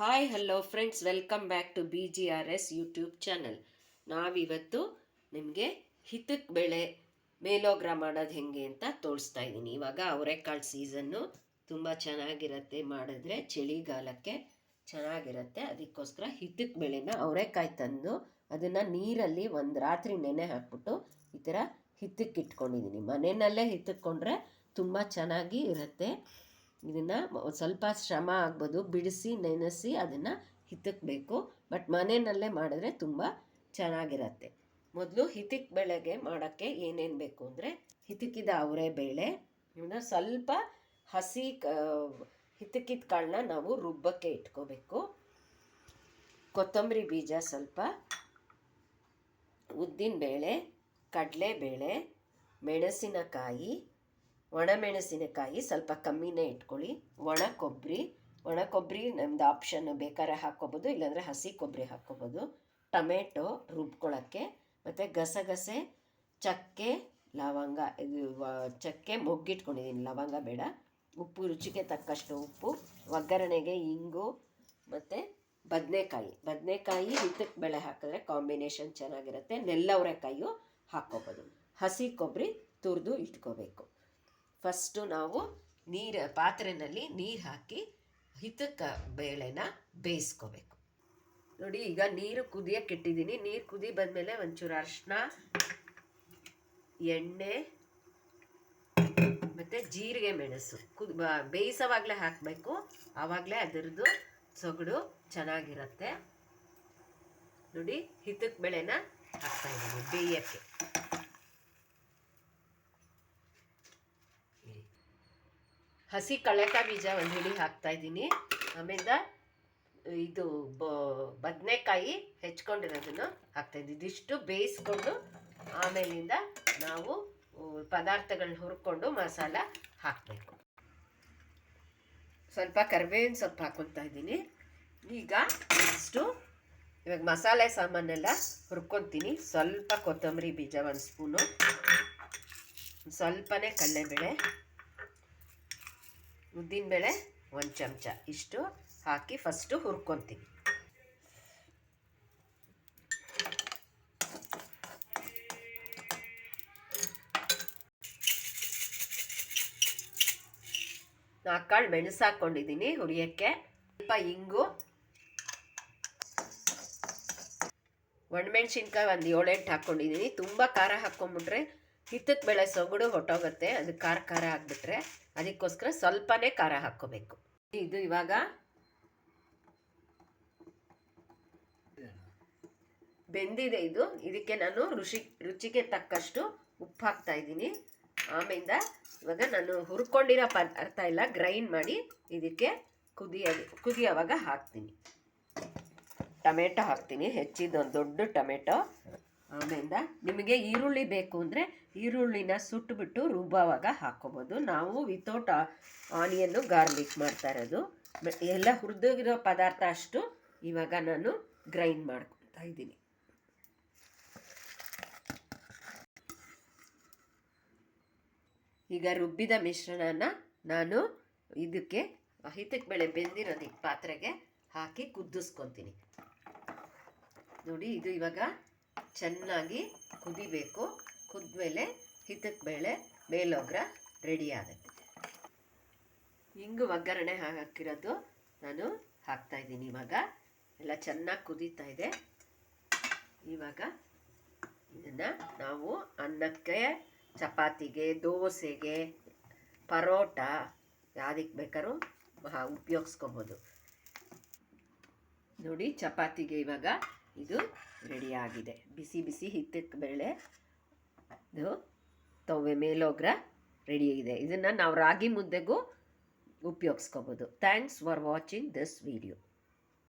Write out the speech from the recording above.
Hi hello friends welcome back to B G R S YouTube channel ನಾವಿವತ್ತು ನಿಮಗೆ ಹಿತಕ್ ಬೆಳೆ ಮೇಲೋಗ್ರ ಮಾಡೋದು ಹೆಂಗೆ ಅಂತ ತೋರಿಸ್ತಾ ಇದ್ದೀನಿ. ಇವಾಗ ಅವರೆಕಾಳು ಸೀಸನ್ನು ತುಂಬ ಚೆನ್ನಾಗಿರುತ್ತೆ, ಮಾಡಿದ್ರೆ ಚಳಿಗಾಲಕ್ಕೆ ಚೆನ್ನಾಗಿರುತ್ತೆ. ಅದಕ್ಕೋಸ್ಕರ ಹಿತಕ್ ಬೆಳೆನ ಅವರೆಕಾಯಿ ತಂದು ಅದನ್ನು ನೀರಲ್ಲಿ ಒಂದು ರಾತ್ರಿ ನೆನೆ ಹಾಕ್ಬಿಟ್ಟು ಈ ಥರ ಹಿತಕ್ಕೆ ಇಟ್ಕೊಂಡಿದ್ದೀನಿ. ಮನೆಯಲ್ಲೇ ಹಿತಕ್ಕೊಂಡ್ರೆ ತುಂಬ ಚೆನ್ನಾಗಿ ಇರುತ್ತೆ. ಇದನ್ನು ಸ್ವಲ್ಪ ಶ್ರಮ ಆಗ್ಬೋದು, ಬಿಡಿಸಿ, ನೆನೆಸಿ ಅದನ್ನು ಹಿತಕ್ಕಬೇಕು ಬಟ್ ಮನೆಯಲ್ಲೇ ಮಾಡಿದ್ರೆ ತುಂಬ ಚೆನ್ನಾಗಿರತ್ತೆ. ಮೊದಲು ಹಿತಿಕ್ ಬೆಳೆಗೆ ಮಾಡೋಕ್ಕೆ ಏನೇನು ಬೇಕು ಅಂದರೆ ಹಿತಕಿದ ಅವರೆ ಬೇಳೆ ಇವನ್ನ ಸ್ವಲ್ಪ ಹಸಿ ಕ ಕಾಳನ್ನ ನಾವು ರುಬ್ಬಕ್ಕೆ ಇಟ್ಕೋಬೇಕು. ಕೊತ್ತಂಬರಿ ಬೀಜ ಸ್ವಲ್ಪ, ಉದ್ದಿನ ಬೇಳೆ ಕಡಲೆಬೇಳೆ ಮೆಣಸಿನಕಾಯಿ ಒಣಮೆಣಸಿನಕಾಯಿ ಸ್ವಲ್ಪ ಕಮ್ಮಿನೇ ಇಟ್ಕೊಳ್ಳಿ. ಒಣ ಕೊಬ್ಬರಿ ಒಣ ಕೊಬ್ಬರಿ ನಮ್ದು ಆಪ್ಷನ್ ಬೇಕಾದ್ರೆ ಹಾಕ್ಕೋಬೋದು, ಇಲ್ಲಾಂದರೆ ಹಸಿ ಕೊಬ್ಬರಿ ಹಾಕ್ಕೋಬೋದು. ಟೊಮೆಟೊ ರುಬ್ಕೊಳ್ಳೋಕ್ಕೆ, ಮತ್ತು ಗಸಗಸೆ, ಚಕ್ಕೆ, ಲವಂಗ, ಇದು ಚಕ್ಕೆ ಮೊಗ್ಗಿಟ್ಕೊಂಡಿದ್ದೀನಿ, ಲವಂಗ ಬೇಡ. ಉಪ್ಪು, ರುಚಿಗೆ ತಕ್ಕಷ್ಟು ಉಪ್ಪು, ಒಗ್ಗರಣೆಗೆ ಇಂಗು, ಮತ್ತು ಬದನೆಕಾಯಿ. ಬದನೆಕಾಯಿ ಹಿತಕ್ಕೆ ಬೆಳೆ ಹಾಕಿದ್ರೆ ಕಾಂಬಿನೇಷನ್ ಚೆನ್ನಾಗಿರುತ್ತೆ. ನೆಲ್ಲವರೆಕಾಯಿಯು ಹಾಕ್ಕೋಬೋದು. ಹಸಿ ಕೊಬ್ಬರಿ ತುರಿದು ಇಟ್ಕೋಬೇಕು. ಫಸ್ಟು ನಾವು ನೀರು ಪಾತ್ರೆಯಲ್ಲಿ ನೀರು ಹಾಕಿ ಹಿತಕ್ಕೆ ಬೇಳೆನ ಬೇಯಿಸ್ಕೋಬೇಕು. ನೋಡಿ, ಈಗ ನೀರು ಕುದಿಯಕ್ಕೆ ಇಟ್ಟಿದ್ದೀನಿ ನೀರು ಕುದಿ ಬಂದಮೇಲೆ ಒಂಚೂರು ಅರಿಶಿನ ಎಣ್ಣೆ ಮತ್ತು ಜೀರಿಗೆ ಮೆಣಸು. ಕುದ್ ಬೇಯಿಸೋವಾಗಲೇ ಹಾಕಬೇಕು. ಆವಾಗಲೇ ಅದರದ್ದು ಸೊಗಡು ಚೆನ್ನಾಗಿರುತ್ತೆ. ನೋಡಿ ಹಿತಕ್ಕೆ ಬೆಳೆನ ಹಾಕ್ತಾ ಇದ್ದೀನಿ ಬೇಯಕ್ಕೆ. ಹಸಿ ಕಳೆಕಾಯಿ ಬೀಜ ಒಂದು ಹಿಡಿ ಹಾಕ್ತಾ ಇದ್ದೀನಿ. ಆಮೇಲೆ ಇದು ಬದನೆಕಾಯಿ ಹೆಚ್ಕೊಂಡಿರೋದನ್ನು ಹಾಕ್ತಾ ಇದ್ದೀನಿ. ಇದಿಷ್ಟು ಬೇಯಿಸ್ಕೊಂಡು ಆಮೇಲಿಂದ ನಾವು ಪದಾರ್ಥಗಳನ್ನ ಹುರ್ಕೊಂಡು ಮಸಾಲ ಹಾಕಬೇಕು. ಸ್ವಲ್ಪ ಕರಿಬೇವಿನ ಸೊಪ್ಪು ಹಾಕೊತಾ ಇದ್ದೀನಿ. ಈಗ ನೆಕ್ಸ್ಟು ಇವಾಗ ಮಸಾಲೆ ಸಾಮಾನೆಲ್ಲ ಹುರ್ಕೊತೀನಿ ಸ್ವಲ್ಪ ಕೊತ್ತಂಬರಿ ಬೀಜ ಒಂದು ಸ್ಪೂನು. ಸ್ವಲ್ಪನೇ ಕಡಲೆಬೇಳೆ. ಉದ್ದಿನಬೇಳೆ ಒಂದು ಚಮಚ. ಇಷ್ಟು ಹಾಕಿ ಫಸ್ಟು ಹುರ್ಕೊತೀನಿ. ನಾಲ್ಕಾಳು ಮೆಣಸು ಹಾಕ್ಕೊಂಡಿದ್ದೀನಿ ಹುರಿಯೋಕ್ಕೆ. ಸ್ವಲ್ಪ ಇಂಗು. ಒಣಮೆಣ್ಸಿನ್ಕಾಯಿ ಒಂದು ಏಳೆಂಟು ಹಾಕ್ಕೊಂಡಿದ್ದೀನಿ. ತುಂಬ ಖಾರ ಹಾಕ್ಕೊಂಬಿಟ್ರೆ ಹಿತ್ತಕ್ಕೆ ಬೆಳೆ ಸೊಗಡು ಹೊಟ್ಟೋಗುತ್ತೆ, ಅದು ಖಾರ ಖಾರ ಆಗಿಬಿಟ್ರೆ ಅದಕ್ಕೋಸ್ಕರ ಸ್ವಲ್ಪನೇ ಖಾರ ಹಾಕ್ಕೋಬೇಕು. ಇದು ಇವಾಗ ಬೆಂದಿದೆ ಇದು. ಇದಕ್ಕೆ ನಾನು ರುಚಿ ರುಚಿಗೆ ತಕ್ಕಷ್ಟು ಉಪ್ಪು ಹಾಕ್ತಾ ಇದ್ದೀನಿ. ಆಮೇಲೆ ಇವಾಗ ನಾನು ಹುರ್ಕೊಂಡಿರೋ ಪದಾರ್ಥ ಎಲ್ಲ ಗ್ರೈಂಡ್ ಮಾಡಿ ಇದಕ್ಕೆ ಕುದಿಯೋದು, ಕುದಿಯೋವಾಗ ಹಾಕ್ತೀನಿ. ಟೊಮೆಟೊ ಹಾಕ್ತೀನಿ ಹೆಚ್ಚಿದ ಒಂದು ದೊಡ್ಡ ಟೊಮೆಟೊ. ಆಮೇಲೆ ನಿಮಗೆ ಈರುಳ್ಳಿ ಬೇಕು ಅಂದರೆ ಈರುಳ್ಳಿನ ಸುಟ್ಟುಬಿಟ್ಟು ರುಬ್ಬವಾಗ ಹಾಕ್ಕೋಬೋದು. ನಾವು ವಿತೌಟ್ ಆನಿಯನ್ನು ಗಾರ್ಲಿಕ್ ಮಾಡ್ತಾ ಇರೋದು. ಎಲ್ಲ ಹುರಿದೋಗಿರೋ ಪದಾರ್ಥ ಅಷ್ಟು ಇವಾಗ ನಾನು ಗ್ರೈಂಡ್ ಮಾಡ್ಕೊತಾ ಇದ್ದೀನಿ. ಈಗ ರುಬ್ಬಿದ ಮಿಶ್ರಣನ ನಾನು ಇದಕ್ಕೆ ಹಿತಕ್ಕೆ ಬೆಳೆ ಬೆಂದಿರೋದಕ್ಕೆ ಪಾತ್ರೆಗೆ ಹಾಕಿ ಕುದಿಸ್ಕೊತೀನಿ. ನೋಡಿ, ಇದು ಇವಾಗ ಚೆನ್ನಾಗಿ ಕುದಿಬೇಕು. ಕುದ್ಮೇಲೆ ಹಿತಕ್ಕೆ ಬೇಳೆ ಬೇಲೋಗ್ರ ರೆಡಿ ಆಗುತ್ತೆ. ಹಿಂಗು ಒಗ್ಗರಣೆ ಹಾಕಿರೋದು ನಾನು ಹಾಕ್ತಾ ಇದ್ದೀನಿ ಇವಾಗ. ಎಲ್ಲ ಚೆನ್ನಾಗಿ ಕುದೀತಾ ಇದೆ. ಇವಾಗ ಇದನ್ನು ನಾವು ಅನ್ನಕ್ಕೆ, ಚಪಾತಿಗೆ, ದೋಸೆಗೆ, ಪರೋಟ ಯಾವುದಕ್ಕೆ ಬೇಕಾದ್ರೂ ಉಪಯೋಗಿಸ್ಕೋಬೋದು ಉಪಯೋಗಿಸ್ಕೊಬೋದು. ನೋಡಿ, ಚಪಾತಿಗೆ ಇವಾಗ ಇದು ರೆಡಿಯಾಗಿದೆ. ಬಿಸಿ ಬಿಸಿ ಹಿತ್ತಕ್ಕೆ ಬೇಳೆ ಇದು ತವೆ ಮೇಲೋಗ್ರ ರೆಡಿ ಇದೆ ಇದನ್ನು ನಾವು ರಾಗಿ ಮುದ್ದೆಗೂ ಉಪಯೋಗಿಸ್ಕೋಬೋದು. Thanks for watching this video